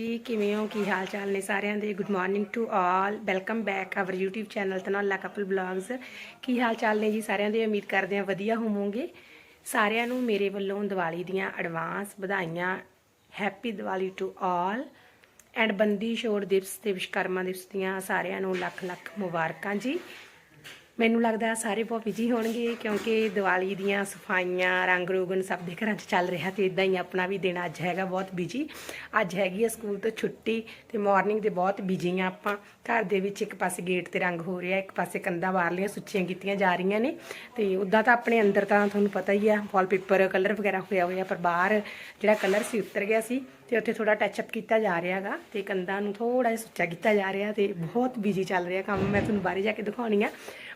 ਜੀ, ਕਿਵੇਂ ਹੋ? ਕੀ ਹਾਲ ਚਾਲ ਨੇ ਸਾਰਿਆਂ ਦੇ? Good morning to all welcome back our YouTube channel Tanaula couple blogs ਕੀ ਹਾਲ ਚਾਲ ਨੇ ਜੀ ਸਾਰਿਆਂ ਦੇ? ਉਮੀਦ ਕਰਦੇ ਹਾਂ ਵਧੀਆ ਹੋਵੋਗੇ। ਸਾਰਿਆਂ ਨੂੰ ਮੇਰੇ ਵੱਲੋਂ ਦੀਵਾਲੀ ਦੀਆਂ ਐਡਵਾਂਸ ਵਧਾਈਆਂ। Happy Diwali to all and Bandi Chhor Divas ਤੇ ਵਿਸ਼ਕਰਮਾ ਦਿਵਸ ਦੀਆਂ ਸਾਰਿਆਂ ਨੂੰ ਲੱਖ ਲੱਖ ਮੁਬਾਰਕਾਂ ਜੀ। ਮੈਨੂੰ ਲੱਗਦਾ ਸਾਰੇ ਬਹੁਤ ਬਿਜ਼ੀ ਹੋਣਗੇ, ਕਿਉਂਕਿ ਦੀਵਾਲੀ ਦੀਆਂ ਸਫਾਈਆਂ ਰੰਗ ਰੋਗਨ ਸਭ ਦੇ ਘਰਾਂ 'ਚ ਚੱਲ ਰਿਹਾ ਤੇ ਇਦਾਂ ਹੀ ਆਪਣਾ ਵੀ ਦਿਨ ਅੱਜ ਹੈਗਾ ਬਹੁਤ ਬਿਜ਼ੀ ਅੱਜ ਹੈਗੀ ਹੈ ਸਕੂਲ ਤੋਂ ਛੁੱਟੀ ਤੇ ਮਾਰਨਿੰਗ ਦੇ ਬਹੁਤ ਬਿਜ਼ੀ ਆ ਆਪਾਂ। ਘਰ ਦੇ ਵਿੱਚ ਇੱਕ ਪਾਸੇ ਗੇਟ ਤੇ ਰੰਗ ਹੋ ਰਿਹਾ, ਇੱਕ ਪਾਸੇ ਕੰਧਾਂ ਬਾਹਰਲੀਆਂ ਸੁੱਚੀਆਂ ਕੀਤੀਆਂ ਜਾ ਰਹੀਆਂ ਨੇ। ਤੇ ਉਦਾਂ ਤਾਂ ਆਪਣੇ ਅੰਦਰ ਤਾਂ ਤੁਹਾਨੂੰ ਪਤਾ ਹੀ ਆ ਵਾਲਪੇਪਰ ਕਲਰ ਵਗੈਰਾ ਹੋਇਆ ਹੋਇਆ, ਪਰ ਬਾਹਰ ਜਿਹੜਾ ਕਲਰ ਸੀ, ਉਤਰ ਗਿਆ ਸੀ ਤੇ ਉੱਥੇ ਥੋੜਾ ਟੱਚ ਅਪ ਕੀਤਾ ਜਾ ਰਿਹਾਗਾ ਤੇ ਕੰਧਾਂ ਨੂੰ ਥੋੜਾ ਜਿਹਾ ਸੁੱਚਾ ਕੀਤਾ ਜਾ ਰਿਹਾ ਤੇ ਬਹੁਤ ਬਿਜ਼ੀ ਚੱਲ ਰਿਹਾ ਕੰਮ। ਮੈਂ ਤੁਹਾਨੂੰ ਬਾਹਰ ਜਾ ਕੇ ਦਿਖਾਉਣੀ ਆ।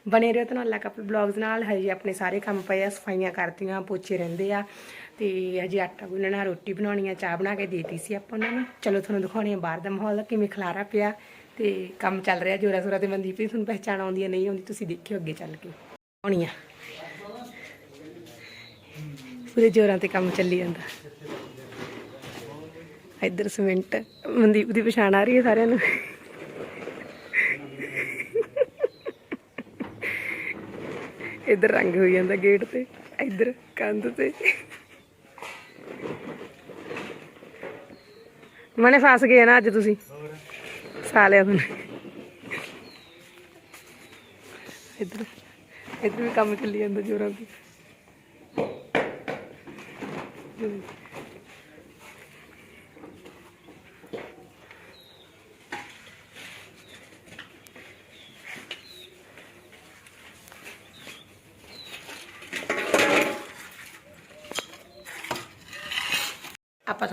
ਬਣੇ ਰਹੋ ਧਨੌਲਾ ਕਪਲ ਬਲੌਗਸ ਨਾਲ ਹਜੇ ਆਪਣੇ ਸਾਰੇ ਕੰਮ ਪਏ ਆ, ਸਫਾਈਆਂ ਕਰਤੀਆਂ, ਪੋਚੇ ਰਹਿੰਦੇ ਆ ਤੇ ਹਜੇ ਆਟਾ ਗੁੰਨਣਾ ਰੋਟੀ ਬਣਾਉਣੀ ਆ, ਚਾਹ ਬਣਾ ਕੇ ਦੇਤੀ ਸੀ ਆਪਾਂ ਉਹਨਾਂ ਨੂੰ। ਚਲੋ ਤੁਹਾਨੂੰ ਦਿਖਾਉਣੀ ਆ ਬਾਹਰ ਦਾ ਮਾਹੌਲ ਕਿਵੇਂ ਖਲਾਰਾ ਪਿਆ ਤੇ ਕੰਮ ਚੱਲ ਰਿਹਾ ਜੋਰਾ ਸੋਰਾ ਤੇ ਮਨਦੀਪ ਵੀ ਤੁਹਾਨੂੰ ਪਹਿਚਾਣ ਆਉਂਦੀ ਹੈ ਨਹੀਂ ਆਉਂਦੀ ਤੁਸੀਂ ਦੇਖਿਓ ਅੱਗੇ ਚੱਲ ਕੇ। ਆਉਣੀ ਆ। ਪੂਰੇ ਜੋਰਾਂ ਤੇ ਕੰਮ ਚੱਲੀ ਜਾਂਦਾ। ਇੱਧਰ ਸਿਮੈਂਟ ਮਨਦੀਪ ਦੀ ਪਛਾਣ ਆ ਰਹੀ ਹੈ ਸਾਰਿਆਂ ਨੂੰ। ਇੱਧਰ ਰੰਗ ਹੋਈ ਜਾਂਦਾ ਗੇਟ ਤੇ, ਇੱਧਰ ਕੰਧ ਤੇ। ਮਨੇ ਫਸ ਗਏ ਨਾ ਅੱਜ ਤੁਸੀਂ। ਸਾਲਿਆ ਹੁਣ। ਇੱਧਰ ਇੱਧਰ ਵੀ ਕੰਮ ਚੱਲੀ ਜਾਂਦਾ ਜੋਰਾਂ ਤੇ।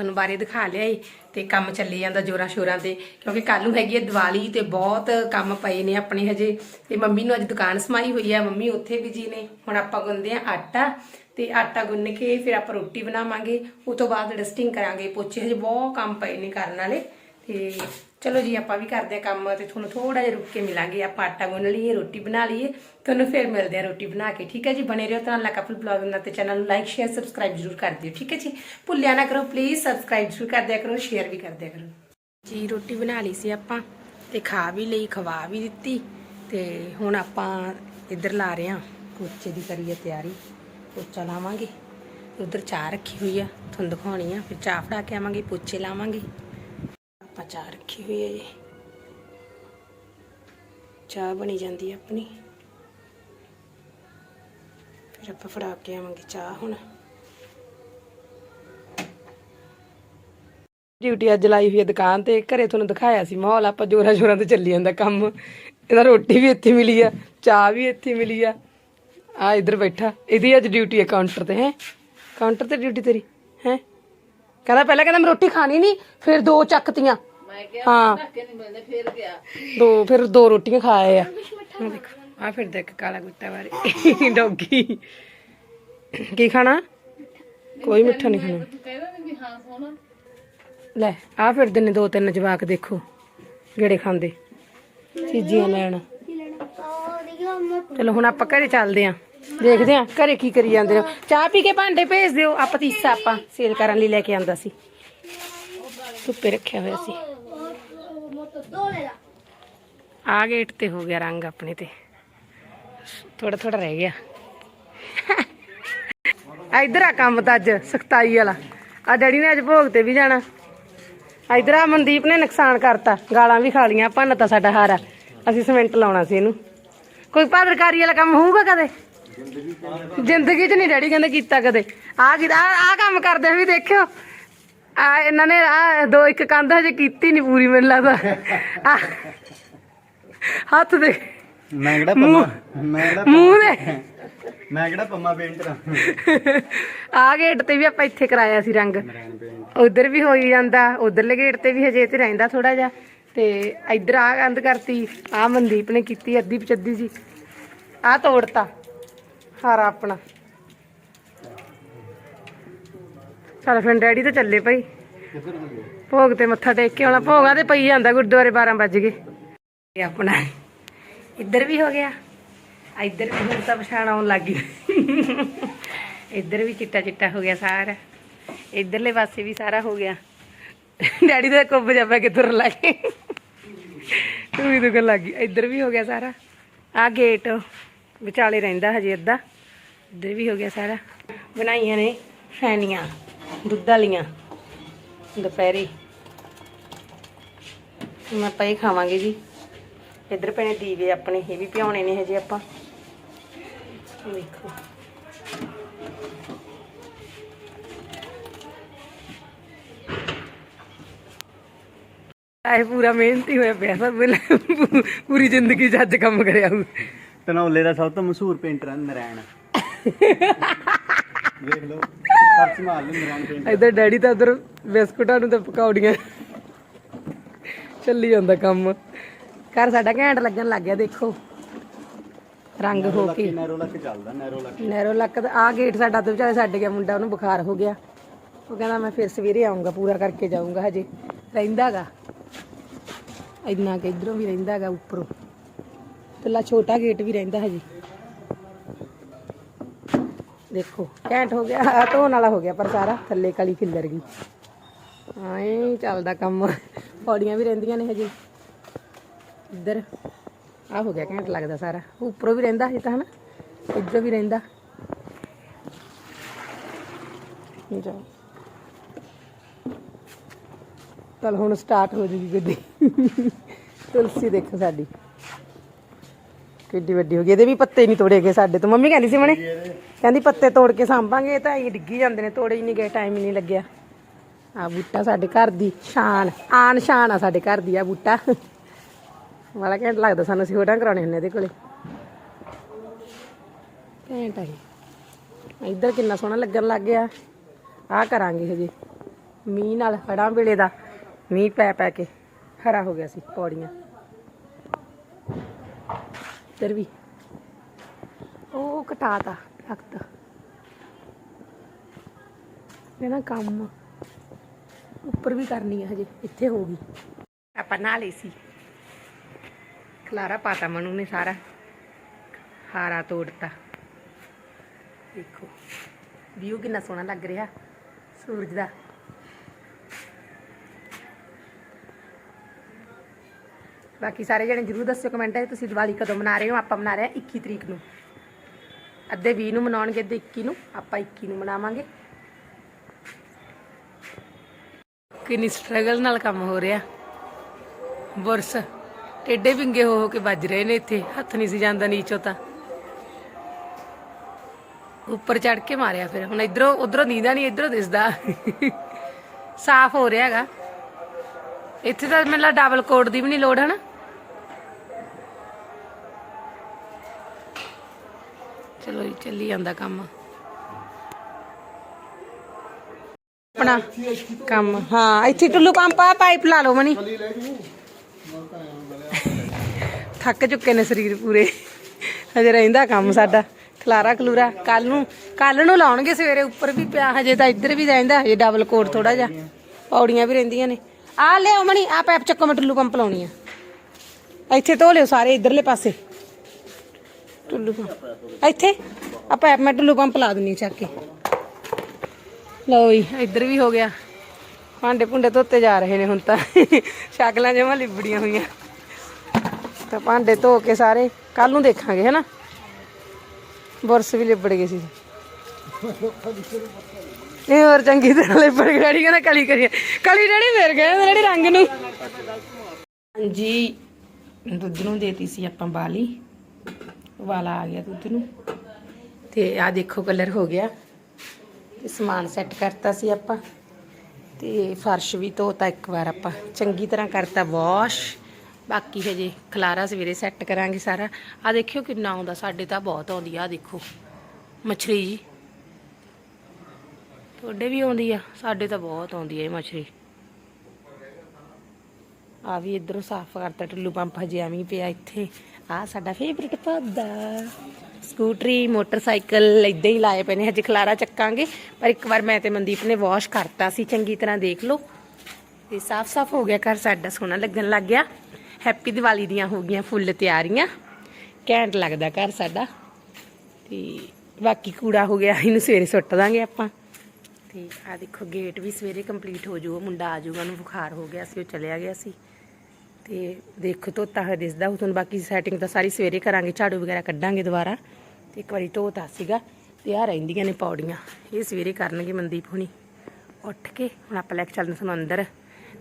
ਤੁਹਾਨੂੰ ਬਾਰੇ ਦਿਖਾ ਲਿਆ ਏ ਤੇ ਕੰਮ ਚੱਲੇ ਜਾਂਦਾ ਜੋਰਾਂ ਸ਼ੋਰਾਂ ਤੇ, ਕਿਉਂਕਿ ਕੱਲ ਨੂੰ ਹੈਗੀ ਹੈ ਦੀਵਾਲੀ ਤੇ ਬਹੁਤ ਕੰਮ ਪਏ ਨੇ ਆਪਣੇ ਹਜੇ ਤੇ ਮੰਮੀ ਨੂੰ ਅੱਜ ਦੁਕਾਨ ਸਮਾਈ ਹੋਈ ਹੈ ਮੰਮੀ ਉੱਥੇ ਬਿਜ਼ੀ ਨੇ। ਹੁਣ ਆਪਾਂ ਗੁੰਨਦੇ ਆ ਆਟਾ ਤੇ ਆਟਾ ਗੁੰਨ ਕੇ ਫਿਰ ਆਪਾਂ ਰੋਟੀ ਬਣਾਵਾਂਗੇ ਉਸ ਤੋਂ ਬਾਅਦ ਡਸਟਿੰਗ ਕਰਾਂਗੇ ਪੋਚੇ, ਹਜੇ ਬਹੁਤ ਕੰਮ ਪਏ ਨੇ ਕਰਨ ਵਾਲੇ ਤੇ ਚਲੋ ਜੀ, ਆਪਾਂ ਵੀ ਕਰਦੇ ਆ ਕੰਮ ਤੇ ਤੁਹਾਨੂੰ ਥੋੜਾ ਜਿਹਾ ਰੁਕ ਕੇ ਮਿਲਾਂਗੇ, ਆਪਾਂ ਆਟਾ ਗੁੰਨ ਲਈਏ, ਰੋਟੀ ਬਣਾ ਲਈਏ, ਤੁਹਾਨੂੰ ਫਿਰ ਮਿਲਦੇ ਆ ਰੋਟੀ ਬਣਾ ਕੇ, ਠੀਕ ਹੈ ਜੀ? ਬਣੇ ਰਹੋ ਤਾਂ ਲਾ ਕਪਲ ਬਲੌਗ ਨਾਲ ਤੇ ਚੈਨਲ ਨੂੰ ਲਾਈਕ, ਸ਼ੇਅਰ, ਸਬਸਕ੍ਰਾਈਬ ਜ਼ਰੂਰ ਕਰ ਦਿਓ, ਠੀਕ ਹੈ ਜੀ? ਭੁੱਲਿਆ ਨਾ ਕਰੋ ਪਲੀਜ਼ ਸਬਸਕ੍ਰਾਈਬ ਜ਼ਰੂਰ ਕਰ ਦਿਆ ਕਰੋ ਸ਼ੇਅਰ ਵੀ ਕਰ ਦਿਆ ਕਰੋ। ਜੀ, ਰੋਟੀ ਬਣਾ ਲਈ ਸੀ ਆਪਾਂ ਤੇ ਖਾ ਵੀ ਲਈ, ਖਵਾ ਵੀ ਦਿੱਤੀ ਤੇ ਹੁਣ ਆਪਾਂ ਇੱਧਰ ਲਾ ਰਹੇ ਹਾਂ ਕੋਚੇ ਦੀ ਕਰੀਏ ਤਿਆਰੀ, ਪੋਚਾ ਲਾਵਾਂਗੇ ਉਧਰ ਚਾਹ ਰੱਖੀ ਹੋਈ ਆ, ਤੁਹਾਨੂੰ ਦਿਖਾਉਣੀ ਆ, ਫਿਰ ਚਾਹ ਫੜਾ ਕੇ ਆਵਾਂਗੇ, ਪੋਚੇ ਲਾਵਾਂਗੇ। ਆਪਾਂ ਚਾਹ ਰੱਖੀ ਹੋਈ ਹੈ ਜੀ। ਚਾਹ ਬਣੀ ਜਾਂਦੀ ਹੈ ਆਪਣੀ। ਫਿਰ ਆਪਾਂ ਫੜਾ ਕੇ ਆਵਾਂਗੇ ਚਾਹ ਹੁਣ। ਡਿਊਟੀ ਅੱਜ ਲਾਈ ਹੋਈ ਹੈ ਦੁਕਾਨ ਤੇ। ਘਰੇ ਤੁਹਾਨੂੰ ਦਿਖਾਇਆ ਸੀ ਮਾਹੌਲ। ਆਪਾਂ ਜੋਰਾਂ ਸ਼ੋਰਾਂ ਤੇ ਚੱਲੀ ਜਾਂਦਾ ਕੰਮ। ਇਹਦਾ ਰੋਟੀ ਵੀ ਇੱਥੇ ਮਿਲੀ ਆ, ਚਾਹ ਵੀ ਇੱਥੇ ਮਿਲੀ ਆ। ਆ ਇੱਧਰ ਬੈਠਾ। ਇਹਦੀ ਅੱਜ ਡਿਊਟੀ ਹੈ ਕਾਊਂਟਰ ਤੇ, ਹੈ? ਕਾਊਂਟਰ ਤੇ ਡਿਊਟੀ ਤੇਰੀ, ਹੈ? ਕਹਿੰਦਾ ਪਹਿਲਾਂ ਕਹਿੰਦਾ ਮੈਂ ਰੋਟੀ ਖਾਣੀ ਨਹੀਂ ਫਿਰ ਦੋ ਚੱਕਤੀਆਂ। ਹਾਂ। ਦੋ ਫਿਰ ਦੋ ਰੋਟੀਆਂ ਖਾਏ ਆ। ਆ ਫਿਰ ਦੇਖ ਕਾਲਾ ਗੁੱਟਾ ਵਾਰੇ ਡੌਗੀ। ਕੀ ਖਾਣਾ? ਕੋਈ ਮਿੱਠਾ ਨਹੀਂ ਖਾਣਾ। ਲੈ ਆ ਫਿਰਦੇ ਨੇ ਦੋ ਤਿੰਨ ਜਵਾਕ ਦੇਖੋ ਜਿਹੜੇ ਖਾਂਦੇ। ਚੀਜ਼ੀਆਂ ਲੈਣ। ਚਲੋ ਹੁਣ ਆਪਾਂ ਘਰੇ ਚੱਲਦੇ ਆਂ। ਦੇਖਦੇ ਆਂ ਘਰੇ ਕੀ ਕਰੀ ਜਾਂਦੇ ਨੇ। ਚਾਹ ਪੀ ਕੇ ਭਾਂਡੇ ਭੇਜ ਦਿਓ ਆ ਪਤੀਸਾ ਆਪਾਂ ਸੇਲ ਕਰਨ ਲਈ ਲੈ ਕੇ ਆਂਦਾ ਸੀ। ਧੁੱਪੇ ਰੱਖਿਆ ਹੋਇਆ ਸੀ। ਆ ਗੇਟ ਤੇ ਹੋ ਗਿਆ ਰੰਗ ਆਪਣੇ ਤੇ। ਥੋੜਾ ਥੋੜਾ ਰਹਿ ਗਿਆ। ਆ ਇਧਰ ਆ ਕੰਮ ਤਾਂ ਅੱਜ, ਸਖਤਾਈ ਵਾਲਾ। ਆ ਡੈਡੀ ਨੇ ਅੱਜ ਭੋਗ ਤੇ ਵੀ ਜਾਣਾ। ਇਧਰ ਆ ਮਨਦੀਪ ਨੇ ਨੁਕਸਾਨ ਕਰਤਾ। ਗਾਲਾਂ ਵੀ ਖਾ ਲੀਆਂ ਭੰਨ ਤਾਂ ਸਾਡਾ ਹਾਰਾ। ਅਸੀਂ ਸਿਮੈਂਟ ਲਾਉਣਾ ਸੀ ਇਹਨੂੰ। ਕੋਈ ਭਾਦਰਕਾਰੀ ਵਾਲਾ ਕੰਮ ਹੋਊਗਾ ਕਦੇ? ਜ਼ਿੰਦਗੀ 'ਚ ਨਹੀਂ ਡੈਡੀ ਕਹਿੰਦੇ ਕੀਤਾ ਕਦੇ। ਆ ਆ ਆ ਕੰਮ ਕਰਦੇ ਵੀ ਦੇਖਿਓ। ਆ ਇਹਨਾਂ ਨੇ ਆ ਦੋ ਇੱਕ ਕੰਧ ਹਜੇ ਕੀਤੀ ਨਹੀਂ ਪੂਰੀ ਮੈਨੂੰ ਲੱਗਦਾ। ਹੱਥ ਦੇ। ਮੈਂ ਕਿਹੜਾ ਪੰਮਾ? ਮੈਂ ਕਿਹੜਾ ਮੂੰਹ ਦੇ। ਮੈਂ ਕਿਹੜਾ ਪੰਮਾ ਪੇਂਟਰ ਆ ਗੇਟ ਤੇ ਵੀ ਆਪਾਂ ਇੱਥੇ ਕਰਾਇਆ ਸੀ ਰੰਗ। ਉਧਰ ਵੀ ਹੋਈ ਜਾਂਦਾ। ਉਧਰਲੇ ਗੇਟ ਤੇ ਵੀ ਹਜੇ ਤੇ ਰਹਿੰਦਾ ਥੋੜਾ ਜਿਹਾ। ਤੇ ਇੱਧਰ ਆ ਕੰਧ ਕਰਤੀ। ਆ ਮਨਦੀਪ ਨੇ ਕੀਤੀ ਅੱਧੀ ਪਚੱਦੀ ਜੀ। ਆ ਤੋੜਤਾ। ਹਾਰਾ ਆਪਣਾ। ਚੱਲ ਫਿਰ ਡੈਡੀ ਤਾਂ ਚੱਲੇ ਭਾਈ। ਭੋਗ ਤੇ ਮੱਥਾ ਟੇਕ ਕੇ ਆਉਣਾ। ਭੋਗਾ ਤੇ ਪਈ ਜਾਂਦਾ ਗੁਰਦੁਆਰੇ 12 ਵੱਜ ਗਏ। ਆਪਣਾ ਇੱਧਰ ਵੀ ਹੋ ਗਿਆ। ਇੱਧਰ ਵੀ ਹੁਣ ਤਾਂ ਪਛਾਣ ਆਉਣ ਲੱਗ ਗਈ। ਇੱਧਰ ਵੀ ਚਿੱਟਾ ਚਿੱਟਾ ਹੋ ਗਿਆ ਸਾਰਾ। ਇੱਧਰਲੇ ਪਾਸੇ ਵੀ ਸਾਰਾ ਹੋ ਗਿਆ। ਡੈਡੀ ਦਾ ਕੁੱਬ ਜਾ ਪੈ ਕੇ ਲੱਗੇ ਤੂੰ ਵੀ ਦੁਕਣ ਲੱਗੀ ਇੱਧਰ ਵੀ ਹੋ ਗਿਆ ਸਾਰਾ। ਆ ਗੇਟ ਵਿਚਾਲੇ ਰਹਿੰਦਾ ਹਜੇ ਅੱਧਾ। ਇੱਧਰ ਵੀ ਹੋ ਗਿਆ ਸਾਰਾ। ਬਣਾਈਆਂ ਨੇ ਫੈਨੀਆਂ ਦੁੱਧ ਵਾਲੀਆਂ। ਦੁਪਹਿਰੇ। ਮੈਂ ਪਈ ਖਾਵਾਂਗੇ ਜੀ। ਇੱਧਰ ਪੈਣੇ ਦੀਵੇ ਆਪਣੇ, ਇਹ ਵੀ ਪਿਆਉਣੇ ਨੇ ਹਜੇ ਆਪਾਂ। ਦੇਖੋ। ਆਏ ਪੂਰਾ ਮਿਹਨਤੀ ਹੋਇਆ ਪਿਆ, ਸਭ ਪੂਰੀ ਜ਼ਿੰਦਗੀ ਚ ਅੱਜ ਕੰਮ ਕਰਿਆ ਹੋਊ। ਧਨੌਲੇ ਦਾ ਸਭ ਤੋਂ ਮਸ਼ਹੂਰ ਪੇਂਟਰ ਹੈ ਨਰੈਣ। ਵੇਖ ਲਓ ਪਰ ਸੰਭਾਲ ਲੈ ਨਰੈਣ ਪੇਂਟਰ ਇੱਧਰ ਡੈਡੀ ਤਾਂ ਉਧਰ ਬਿਸਕੁਟਾਂ ਨੂੰ ਤੇ ਪਕੌੜੀਆਂ ਚੱਲੀ ਜਾਂਦਾ ਕੰਮ। ਘਰ ਸਾਡਾ ਘੈਂਟ ਲੱਗਣ ਲੱਗ ਗਿਆ, ਦੇਖੋ। ਰੰਗ ਹੋ ਕੇ। ਨੈਰੋ ਲੱਕ ਚੱਲਦਾ ਨੈਰੋ ਲੱਕ ਨੈਰੋ ਲੱਕ ਦਾ ਆ ਗੇਟ ਸਾਡਾ ਤੇ ਵਿਚਾਰੇ ਛੱਡ ਗਿਆ, ਮੁੰਡਾ ਉਹਨੂੰ ਬੁਖਾਰ ਹੋ ਗਿਆ। ਉਹ ਕਹਿੰਦਾ, ਮੈਂ ਫਿਰ ਸਵੇਰੇ ਆਉਂਗਾ ਪੂਰਾ ਕਰਕੇ ਜਾਊਂਗਾ ਹਜੇ। ਰਹਿੰਦਾਗਾ। ਇੰਨਾ ਕਿ ਇਧਰੋਂ ਵੀ ਰਹਿੰਦਾਗਾ, ਉੱਪਰੋਂ। ਤੇ ਛੋਟਾ ਗੇਟ ਵੀ ਰਹਿੰਦਾ ਹਜੇ। ਦੇਖੋ, ਘੈਂਟ ਹੋ ਗਿਆ। ਆ ਧੋਣ ਵਾਲਾ ਹੋ ਗਿਆ ਪਰ ਸਾਰਾ, ਥੱਲੇ ਕਲੀ ਖਿੱਲਰ ਗਈ। ਐਂ ਚੱਲਦਾ ਕੰਮ। ਪੌੜੀਆਂ ਵੀ ਰਹਿੰਦੀਆਂ ਨੇ ਹਜੇ। ਇੱਧਰ ਆ ਹੋ ਗਿਆ ਘੈਂਟ ਲੱਗਦਾ ਸਾਰਾ। ਉੱਪਰੋਂ ਵੀ ਰਹਿੰਦਾ ਹਜੇ ਤਾਂ, ਹਨਾ? ਇੱਧਰ ਵੀ ਰਹਿੰਦਾ। ਜਾ ਚਲ ਹੁਣ ਸਟਾਰਟ ਹੋ ਜੂਗੀ ਗੱਡੀ। ਤੁਲਸੀ ਦੇਖੋ ਸਾਡੀ। ਕਿੱਡੀ ਵੱਡੀ ਹੋ ਗਈ। ਇਹਦੇ ਵੀ ਪੱਤੇ ਨਹੀਂ ਤੋੜੇ ਗਏ ਸਾਡੇ ਤੋਂ। ਮੰਮੀ ਕਹਿੰਦੀ ਸੀ ਮਣੇ। ਕਹਿੰਦੀ ਪੱਤੇ ਤੋੜ ਕੇ ਸਾਂਭਾਂਗੇ ਤਾਂ ਇਹ ਡਿੱਗੀ ਜਾਂਦੇ ਨੇ, ਤੋੜੇ ਹੀ ਨਹੀਂ ਗਏ ਟਾਈਮ ਹੀ ਨਹੀਂ ਲੱਗਿਆ। ਆ ਬੂਟਾ ਸਾਡੇ ਘਰ ਦੀ ਸ਼ਾਨ, ਆਨ ਸ਼ਾਨ ਆ ਸਾਡੇ ਘਰ ਦੀ ਆ ਬੂਟਾ। ਵਾਲਾ ਘੈਂਟ ਲੱਗਦਾ ਸਾਨੂੰ, ਅਸੀਂ ਫੋਟਾਂ ਕਰਾਉਣੇ ਹੁੰਦੇ ਇਹਦੇ ਕੋਲੇ। ਘੈਂਟ ਆ ਇਹ। ਇੱਧਰ ਕਿੰਨਾ ਸੋਹਣਾ ਲੱਗਣ ਲੱਗ ਗਿਆ। ਆ ਕਰਾਂਗੇ ਹਜੇ। ਮੀਂਹ ਨਾਲ, ਹੜਾਂ ਵੇਲੇ ਦਾ, ਮੀਂਹ ਪੈ ਪੈ ਕੇ, ਹਰਾ ਹੋ ਗਿਆ ਸੀ, ਪੌੜੀਆਂ। ਇੱਧਰ ਵੀ। ਉਹ ਕਟਾਤਾ। ਦਰਖਤ ਇਹ ਨਾ ਕੰਮ ਉੱਪਰ ਵੀ ਕਰਨੀ ਹੈ ਹਜੇ, ਇੱਥੇ ਹੋ ਗਈ। ਆਪਾਂ ਨਾਲ ਲਈ ਸੀ। ਖਲਾਰਾ ਪਾਤਾ ਮਨੂ ਨੇ ਸਾਰਾ। ਹਾਰਾ ਤੋੜਤਾ। ਦੇਖੋ, ਵਿਊ ਕਿੰਨਾ ਸੋਹਣਾ ਲੱਗ ਰਿਹਾ ਸੂਰਜ ਦਾ। ਬਾਕੀ ਸਾਰੇ ਜਣੇ ਜਰੂਰ ਦੱਸਿਓ ਕਮੈਂਟ 'ਚ ਤੁਸੀਂ ਦੀਵਾਲੀ ਕਦੋਂ ਮਨਾ ਰਹੇ ਹੋ? ਆਪਾਂ ਮਨਾ ਰਹੇ ਹਾਂ 21 ਤਰੀਕ ਨੂੰ। ਅੱਧੇ 20 ਨੂੰ ਮਨਾਉਣਗੇ, ਅੱਧੇ 21 ਨੂੰ, ਆਪਾਂ 21 ਨੂੰ ਮਨਾਵਾਂਗੇ। ਕਿੰਨੀ ਸਟਰਗਲ ਨਾਲ ਕੰਮ ਹੋ ਰਿਹਾ। ਬੁਰਸ, ਟੇਡੇ ਵਿੰਗੇ ਹੋ ਹੋ ਕੇ ਵੱਜ ਰਹੇ ਨੇ ਇੱਥੇ, ਹੱਥ ਨਹੀਂ ਸੀ ਜਾਂਦਾ ਨੀਚੋਂ ਤਾਂ। ਉੱਪਰ ਚੜ ਕੇ ਮਾਰਿਆ ਫਿਰ, ਹੁਣ ਇਧਰੋਂ, ਉਧਰੋਂ ਨੀਂਦਾ ਨਹੀਂ, ਇਧਰੋਂ ਦਿਸਦਾ। ਸਾਫ਼ ਹੋ ਰਿਹਾ ਹੈਗਾ। ਇੱਥੇ ਤਾਂ ਮੈਨੂੰ ਡਬਲ ਕੋਟ ਦੀ ਵੀ ਨਹੀਂ ਲੋੜ ਹੈ ਨਾ ਚਲੋ ਜੀ, ਚੱਲੀ ਜਾਂਦਾ ਕੰਮ। ਆਪਣਾ ਕੰਮ, ਹਾਂ, ਇੱਥੇ ਟੁੱਲੂ ਪੰਪ ਆ, ਪਾਈਪ ਲਾ ਲਓ ਮਣੀ ਥੱਕ ਚੁੱਕੇ ਨੇ ਸਰੀਰ ਪੂਰੇ। ਹਜੇ ਰਹਿੰਦਾ ਕੰਮ ਸਾਡਾ, ਖਲਾਰਾ ਖਲੂਰਾ। ਕੱਲ ਨੂੰ ਕੱਲ ਨੂੰ ਲਾਉਣਗੇ ਸਵੇਰੇ, ਉੱਪਰ ਵੀ ਪਿਆ, ਹਜੇ ਤਾਂ ਇੱਧਰ ਵੀ ਰਹਿੰਦਾ, ਹਜੇ ਡਬਲ ਕੋਟ ਥੋੜਾ ਜਿਹਾ। ਪੌੜੀਆਂ ਵੀ ਰਹਿੰਦੀਆਂ ਨੇ। ਆ ਲਿਓ ਮਣੀ ਆ ਪੈਪ ਚੱਕੋ, ਮੈਂ ਟੁੱਲੂ ਪੰਪ ਲਾਉਣੀ ਆ। ਇੱਥੇ ਧੋ ਲਿਓ ਸਾਰੇ, ਇੱਧਰਲੇ ਪਾਸੇ। ਟੁੱਲੂ ਪੰਪ। ਇੱਥੇ? ਆ ਪੈਪ ਮੈਂ ਟੁੱਲੂ ਪੰਪ ਲਾ ਦਿੰਨੀ ਚੱਕ ਕੇ। ਲਓ ਜੀ, ਇੱਧਰ ਵੀ ਹੋ ਗਿਆ। ਭਾਂਡੇ ਭੁੰਡੇ ਧੋਤੇ ਜਾ ਰਹੇ ਨੇ ਹੁਣ ਤਾਂ। ਸ਼ਕਲਾਂ ਜਮਾਂ ਲਿਬੜੀਆਂ ਹੋਈਆਂ। ਤਾਂ ਭਾਂਡੇ ਧੋ ਕੇ ਸਾਰੇ ਕੱਲ ਨੂੰ ਦੇਖਾਂਗੇ, ਹੈਨਾ? ਬੁਰਸ ਵੀ ਲਿਬੜ ਗਏ ਸੀ। ਇਹ ਹੋਰ ਚੰਗੀ ਤਰ੍ਹਾਂ ਲਿਬੜ ਗਏ ਡੈਡੀ ਕਹਿੰਦਾ ਕਲੀ ਕਰੀ। ਕਲੀ ਡੈਡੀ ਫੇਰ ਗਏ ਡੈਡੀ ਰੰਗ ਨੂੰ। ਹਾਂਜੀ, ਦੁੱਧ ਨੂੰ ਦੇਤੀ ਸੀ ਆਪਾਂ ਬਾਲੀ। ਵਾਲਾ ਆ ਗਿਆ ਦੁੱਧ ਨੂੰ। ਤੇ ਆ ਦੇਖੋ ਕਲਰ ਹੋ ਗਿਆ। ਤੇ ਸਮਾਨ ਸੈੱਟ ਕਰਤਾ ਸੀ ਆਪਾਂ। ਤੇ ਫਰਸ਼ ਵੀ ਧੋਤਾ ਇੱਕ ਵਾਰ ਆਪਾਂ। ਚੰਗੀ ਤਰ੍ਹਾਂ ਕਰਤਾ ਵਾਸ਼ ਬਾਕੀ ਹਜੇ ਖਲਾਰਾ ਸਵੇਰੇ ਸੈੱਟ ਕਰਾਂਗੇ ਸਾਰਾ। ਆ ਦੇਖਿਓ ਕਿੰਨਾ ਆਉਂਦਾ। ਸਾਡੇ ਤਾਂ ਬਹੁਤ ਆਉਂਦੀ ਆ। ਆਹ ਦੇਖੋ। ਮਛਲੀ ਜੀ। ਤੁਹਾਡੇ ਵੀ ਆਉਂਦੀ ਆ? ਸਾਡੇ ਤਾਂ ਬਹੁਤ ਆਉਂਦੀ ਆ ਇਹ ਮਛਲੀ ਆ ਵੀ ਇਧਰੋਂ ਸਾਫ਼ ਕਰਤਾ। ਟੁੱਲੂ ਪੰਪ ਹਜੇ ਐਵੇਂ ਪਿਆ ਇੱਥੇ। ਆ ਸਾਡਾ ਫੇਵਰਿਟ ਪੌਦਾ ਸਕੂਟਰੀ, ਮੋਟਰਸਾਈਕਲ ਇਦਾਂ ਹੀ ਲਾਏ ਪਏ ਨੇ, ਹਜੇ ਖਲਾਰਾ ਚੱਕਾਂਗੇ। ਪਰ ਇੱਕ ਵਾਰ ਮੈਂ ਤੇ ਮਨਦੀਪ ਨੇ ਵਾਸ਼ ਕਰਤਾ ਸੀ, ਚੰਗੀ ਤਰ੍ਹਾਂ ਦੇਖ ਲਓ। ਤੇ ਸਾਫ਼-ਸਾਫ਼ ਹੋ ਗਿਆ ਘਰ, ਸਾਡਾ ਸੋਹਣਾ ਲੱਗਣ ਲੱਗ ਗਿਆ। ਹੈਪੀ ਦੀਵਾਲੀ ਦੀਆਂ ਹੋ ਗਈਆਂ, ਫੁੱਲ ਤਿਆਰੀਆਂ। ਘੈਂਟ ਲੱਗਦਾ ਘਰ ਸਾਡਾ। ਤੇ ਬਾਕੀ ਕੂੜਾ ਹੋ ਗਿਆ, ਇਹਨੂੰ ਸਵੇਰੇ ਸੁੱਟ ਦਾਂਗੇ ਆਪਾਂ। ਤੇ ਆ ਦੇਖੋ ਗੇਟ ਵੀ ਸਵੇਰੇ ਕੰਪਲੀਟ ਹੋ ਜਾਊਗਾ ਮੁੰਡਾ ਆ ਜਾਊਗਾ, ਉਹਨੂੰ ਬੁਖਾਰ ਹੋ ਗਿਆ ਸੀ, ਉਹ ਚਲਿਆ ਗਿਆ ਸੀ। ਤੇ ਦੇਖੋ ਧੋਤਾ ਹੋਇਆ ਦਿਸਦਾ ਉਹ ਬਾਕੀ ਸੈਟਿੰਗ ਤਾਂ ਸਾਰੀ ਸਵੇਰੇ ਕਰਾਂਗੇ ਝਾੜੂ ਵਗੈਰਾ ਕੱਢਾਂਗੇ ਦੁਬਾਰਾ। ਤੇ ਇੱਕ ਵਾਰੀ ਧੋਤਾ ਸੀਗਾ ਤੇ ਆ ਰਹਿੰਦੀਆਂ ਨੇ ਪੌੜੀਆਂ। ਇਹ ਸਵੇਰੇ ਕਰਨਗੇ ਮਨਦੀਪ ਹੁਣੀ। ਉੱਠ ਕੇ ਹੁਣ ਆਪਾਂ ਲੈ ਕੇ ਚੱਲਦੇ ਤੁਹਾਨੂੰ ਅੰਦਰ।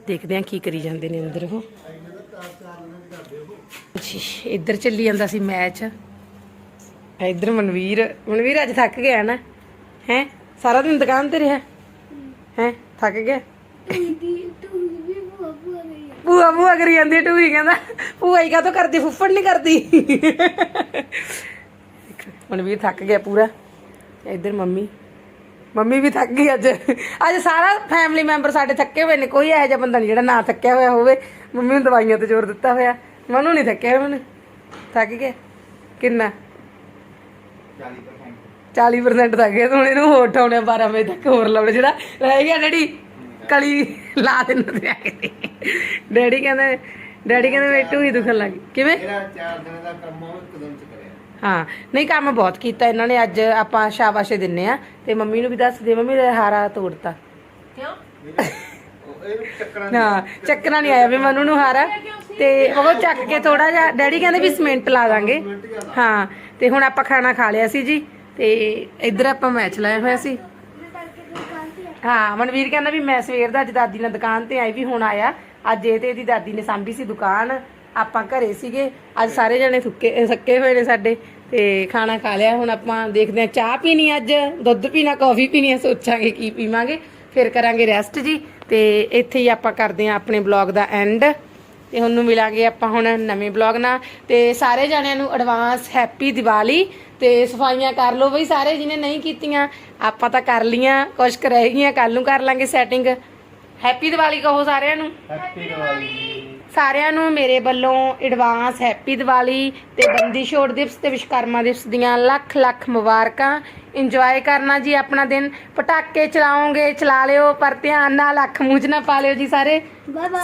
ਦੇਖਦੇ ਹਾਂ ਕੀ ਕਰੀ ਜਾਂਦੇ ਨੇ ਅੰਦਰ ਉਹ। ਜੀ, ਇੱਧਰ ਚੱਲੀ ਜਾਂਦਾ ਸੀ ਮੈਚ। ਇੱਧਰ ਮਨਵੀਰ। ਮਨਵੀਰ ਅੱਜ ਥੱਕ ਗਿਆ ਨਾ? ਹੈ? ਸਾਰਾ ਦਿਨ ਦੁਕਾਨ ਤੇ ਰਿਹਾ? ਹੈ? ਥੱਕ ਗਿਆ? ਭੂਆ ਭੂਆ ਕਰੀ ਜਾਂਦੀ ਟੂਈ ਕਹਿੰਦਾ ਭੂਆ ਹੀ ਕਾਹਤੋਂ ਕਰਦੀ ਫੁੱਫੜ ਨਹੀਂ ਕਰਦੀ। ਮਨਵੀਰ ਥੱਕ ਗਿਆ ਪੂਰਾ। ਇੱਧਰ ਮੰਮੀ। ਮੰਮੀ ਵੀ ਥੱਕ ਗਈ ਅੱਜ। ਅੱਜ ਸਾਰਾ ਫੈਮਿਲੀ ਮੈਂਬਰ ਸਾਡੇ ਥੱਕੇ ਹੋਏ ਨੇ ਕੋਈ ਇਹੋ ਜਿਹਾ ਬੰਦਾ ਨਹੀਂ ਜਿਹੜਾ ਨਾ ਥੱਕਿਆ ਹੋਇਆ ਹੋਵੇ। ਮੰਮੀ ਨੂੰ ਦਵਾਈਆਂ ਤੇ ਜ਼ੋਰ ਦਿੱਤਾ ਹੋਇਆ। ਮਨੂੰ ਨਹੀਂ ਥੱਕਿਆ ਹੋਇਆ ਮੈਨੂੰ। ਥੱਕ ਗਿਆ। ਕਿੰਨਾ? 40% ਥੱਕ ਗਿਆ। ਤੂੰ ਇਹਨੂੰ ਹੋਰ ਠਾਉਣੇ 12 ਵਜੇ ਤੱਕ ਹੋਰ ਲਾਉਣੇ ਜਿਹੜਾ ਰਹਿ ਗਿਆ ਡੈਡੀ ਕਲੀ ਲਾ ਦੇਣਾ ਤੇ ਆ। ਕੇ ਡੈਡੀ ਕਹਿੰਦੇ ਡੈਡੀ ਕਹਿੰਦੇ ਮੇਰੀ ਢੂਹੀ ਦੁਖਣ ਲੱਗੀ ਕਿਵੇਂ? ਮੇਰਾ 4 ਦਿਨ ਦਾ ਕੰਮ ਉਹ ਇੱਕਦਮ ਚ ਕਰਿਆ। ਹਾਂ ਨਹੀਂ ਕੰਮ ਬਹੁਤ ਕੀਤਾ ਇਹਨਾਂ ਨੇ ਅੱਜ ਆਪਾਂ ਸ਼ਾਬਾਸ਼ੇ ਦਿੰਨੇ ਆ। ਤੇ ਮੰਮੀ ਨੂੰ ਵੀ ਦੱਸ ਦੇ ਮੰਮੀ ਦਾ ਹਾਰਾ ਤੋੜਤਾ। ਉਹ ਇਹ ਚੱਕਰਾਂ ਹਾਂ ਚੱਕਣਾ ਨਹੀਂ ਆਇਆ ਵੀ ਮਨੂ ਨੂੰ ਹਾਰਾ। ਤੇ ਉਹ ਚੱਕ ਕੇ ਥੋੜਾ ਜਿਹਾ ਡੈਡੀ ਕਹਿੰਦੇ ਵੀ ਸਿਮੈਂਟ ਲਾ ਦਾਂਗੇ। ਹਾਂ ਤੇ ਹੁਣ ਆਪਾਂ ਖਾਣਾ ਖਾ ਲਿਆ ਸੀ ਜੀ। ਤੇ ਇੱਧਰ ਆਪਾਂ ਮੈਚ ਲਾਇਆ ਹੋਇਆ ਸੀ। ਹਾਂ, ਮਨਵੀਰ ਕਹਿੰਦਾ ਵੀ ਮੈਂ ਸਵੇਰ ਦਾ ਅੱਜ ਦਾਦੀ ਨਾਲ ਦੁਕਾਨ ਤੇ ਆਈ ਵੀ ਹੁਣ ਆਇਆ। ਅੱਜ ਇਹ ਤੇ ਇਹਦੀ ਦਾਦੀ ਨੇ ਸਾਂਭੀ ਸੀ ਦੁਕਾਨ। ਆਪਾਂ ਘਰੇ ਸੀਗੇ। ਅੱਜ ਸਾਰੇ ਜਣੇ ਥੁੱਕੇ ਸੱਕੇ ਹੋਏ ਨੇ ਸਾਡੇ। ਤੇ ਖਾਣਾ ਖਾ ਲਿਆ। ਹੁਣ ਆਪਾਂ ਦੇਖਦੇ ਹਾਂ ਚਾਹ ਪੀਣੀ ਅੱਜ। ਦੁੱਧ ਪੀਣਾ, ਕਾਫੀ ਪੀਣੀ ਆ, ਸੋਚਾਂਗੇ ਕੀ ਪੀਵਾਂਗੇ। ਫਿਰ ਕਰਾਂਗੇ ਰੈਸਟ ਜੀ। ਤੇ ਇੱਥੇ ਹੀ ਆਪਾਂ ਕਰਦੇ ਹਾਂ ਆਪਣੇ ਬਲੌਗ ਦਾ ਐਂਡ। ਤੇ ਹੁਣ ਨੂੰ ਮਿਲਾਂਗੇ ਆਪਾਂ ਹੁਣ ਨਵੇਂ ਬਲੌਗ ਨਾਲ। ਤੇ ਸਾਰੇ ਜਣਿਆਂ ਨੂੰ ਐਡਵਾਂਸ ਹੈਪੀ ਦੀਵਾਲੀ। ਤੇ ਸਫਾਈਆਂ ਕਰ ਲਓ ਬਈ ਸਾਰੇ ਜਿਹਨੇ ਨਹੀਂ ਕੀਤੀਆਂ ਆਪਾਂ ਤਾਂ ਕਰ ਲੀਆਂ ਕੁਝ ਕੁ ਰਹਿ ਗਈਆਂ ਕੱਲ ਨੂੰ ਕਰ ਲਾਂਗੇ ਸੈਟਿੰਗ ਹੈਪੀ ਦੀਵਾਲੀ ਕਹੋ ਸਾਰਿਆਂ ਨੂੰ। ਹੈਪੀ ਦੀਵਾਲੀ। ਸਾਰਿਆਂ ਨੂੰ ਮੇਰੇ ਵੱਲੋਂ ਐਡਵਾਂਸ ਹੈਪੀ ਦੀਵਾਲੀ ਤੇ ਬੰਦੀ ਛੋੜ ਦਿਵਸ ਤੇ ਵਿਸ਼ਕਰਮਾ ਦਿਵਸ ਦੀਆਂ ਲੱਖ ਲੱਖ ਮੁਬਾਰਕਾਂ। ਇੰਜੋਏ ਕਰਨਾ ਜੀ ਆਪਣਾ ਦਿਨ। ਪਟਾਕੇ ਚਲਾਓਗੇ ਚਲਾ ਲਿਓ ਪਰ ਧਿਆਨ ਨਾਲ ਅੱਖ ਮੂੰਹ 'ਚ ਨਾ ਪਾ ਲਿਓ ਜੀ ਸਾਰੇ।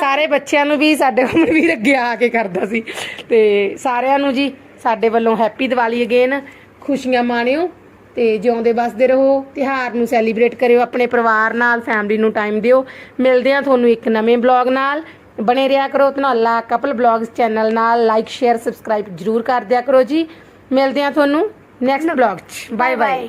ਸਾਰੇ ਬੱਚਿਆਂ ਨੂੰ ਵੀ ਸਾਡੇ ਵੱਲੋਂ ਵੀ ਅੱਗੇ ਆ ਕੇ ਕਰਦਾ ਸੀ। ਤੇ ਸਾਰਿਆਂ ਨੂੰ ਜੀ ਸਾਡੇ ਵੱਲੋਂ ਹੈਪੀ ਦੀਵਾਲੀ ਅਗੇਨ ਖੁਸ਼ੀਆਂ ਮਾਣਿਓ ਤੇ ਜਿਉਂਦੇ ਵਸਦੇ ਰਹੋ ਤਿਹਾਰ ਨੂੰ ਸੈਲੀਬ੍ਰੇਟ ਕਰਿਓ ਆਪਣੇ ਪਰਿਵਾਰ ਨਾਲ ਫੈਮਿਲੀ ਨੂੰ ਟਾਈਮ ਦਿਓ। ਮਿਲਦੇ ਹਾਂ ਤੁਹਾਨੂੰ ਇੱਕ ਨਵੇਂ ਬਲੌਗ ਨਾਲ। ਬਣੇ ਰਿਹਾ ਕਰੋ ਧਨੌਲਾ ਕਪਲ ਬਲੌਗਸ ਚੈਨਲ ਨਾਲ। ਲਾਈਕ ਸ਼ੇਅਰ ਸਬਸਕ੍ਰਾਈਬ ਜਰੂਰ ਕਰ ਦਿਆ ਕਰੋ ਜੀ। ਮਿਲਦੇ ਹਾਂ ਤੁਹਾਨੂੰ ਨੈਕਸਟ ਬਲੌਗ 'ਚ। Bye bye